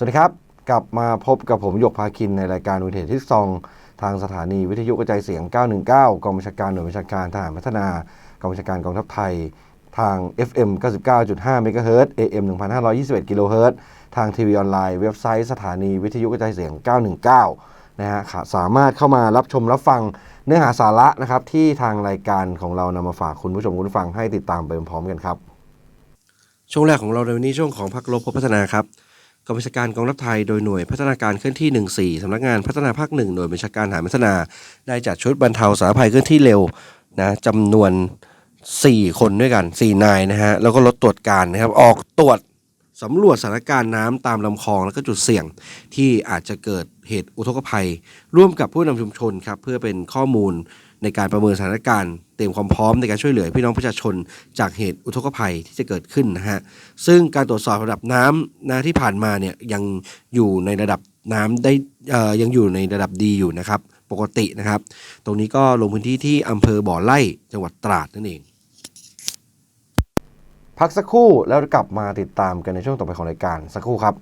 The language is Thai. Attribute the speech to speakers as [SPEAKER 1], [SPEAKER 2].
[SPEAKER 1] สวัสดีครับ กลับมาพบกับผมหยกพาคินในรายการวิทยที่ซองทางสถานีวิทยุกระจายเสียง 919 กองบัญชาการหน่วยบัญชาการทหารพัฒนากองบัญชาการกองทัพไทย ทาง FM 99.5 MHz AM 1521 kHz ทางทีวีออนไลน์เว็บไซต์สถานีวิทยุกระจายเสียง 919 นะฮะค่ะสามารถเข้ามารับชมรับฟังเนื้อหาสาระนะครับที่ทางรายการของเรานำมาฝากคุณผู้ชมคุณผู้ฟังให้ติดตามไปพร้อมกันครับ ช่วงแรกของเราในวันนี้ช่วงของพักลบพบพัฒนาครับ กองบัญชาการกองทัพไทยโดยหน่วยพัฒนาการเคลื่อนที่ 14 สำนักงานพัฒนาภาคหนึ่งหน่วยบัญชาการทหารพัฒนา ได้จัดชุดบรรเทาสาธารณภัยเคลื่อนที่เร็วนะจำนวน 4 คนด้วยกัน 4 นายนะฮะ แล้วก็รถตรวจการนะครับ ออกตรวจสำรวจสถานการณ์น้ำตามลำคลองแล้วก็จุดเสี่ยงที่อาจจะเกิดเหตุอุทกภัย ร่วมกับผู้นำชุมชนครับเพื่อเป็นข้อมูล ในการประเมินสถานการณ์เตรียมความพร้อมในการช่วยเหลือพี่น้องประชาชน จากเหตุอุทกภัยที่จะเกิดขึ้นนะฮะซึ่งการตรวจสอบระดับน้ำนะที่ผ่านมาเนี่ยยังอยู่ในระดับน้ำได้อ่อยังอยู่ในระดับดีอยู่นะครับปกตินะครับ ตรงนี้ก็ลงพื้นที่ที่อำเภอบ่อไร่จังหวัดตราดนั่นเอง พักสักครู่แล้วกลับมาติดตามกันในช่วงต่อไปของรายการสักครู่ครับ